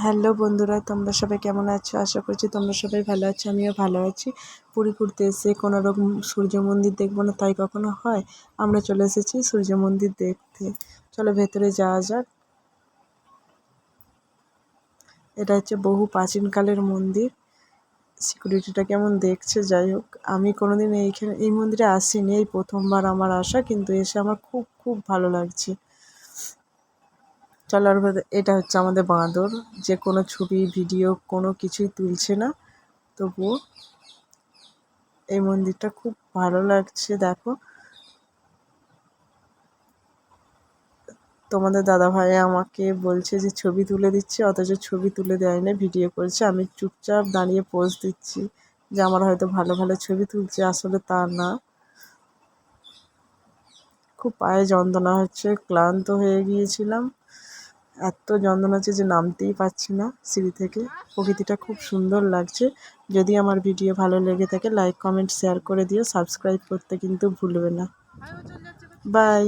Hello বন্ধুরা, তোমরা সবাই কেমন আছো? আশা করছি তোমরা সবাই ভালো আছো, আমিও ভালো আছি। পুরী ঘুরতে এসে কোনো রকম সূর্য মন্দির দেখব না, তাই কখনো হয়? আমরা চলে এসেছি সূর্য মন্দির দেখতে। চলো ভেতরে যাওয়া যাক। এটা হচ্ছে বহু প্রাচীনকালের মন্দির। সিকিউরিটিটা কেমন দেখছে, যাই হোক। আমি কোনোদিন এইখানে, এই মন্দিরে আসিনি, এই প্রথমবার আমার আসা, কিন্তু এসে আমার খুব খুব ভালো লাগছে। চলার পথে এটা হচ্ছে আমাদের বাঁদর। যে কোনো ছবি, ভিডিও, কোনো কিছুই তুলছে না। তবুও এই মন্দিরটা খুব ভালো লাগছে, দেখো। তোমাদের দাদাভাই আমাকে বলছে যে, ছবি তুলে দিচ্ছে, অথচ ছবি তুলে দেয় না ভিডিও করছে। আমি চুপচাপ দাঁড়িয়ে পোজ দিচ্ছি যে, আমার হয়তো ভালো ভালো ছবি তুলছে। আসলে তা না। খুব পায়ে যন্ত্রণা হচ্ছে, ক্লান্ত হয়ে গিয়েছিলাম। এত যন্ত্রণা আছে যে নামতেই পারছি না সিঁড়ি থেকে। প্রকৃতিটা খুব সুন্দর লাগছে। যদি আমার ভিডিও ভালো লেগে থাকে লাইক কমেন্ট শেয়ার করে দিও। সাবস্ক্রাইব করতে কিন্তু ভুলবে না। বাই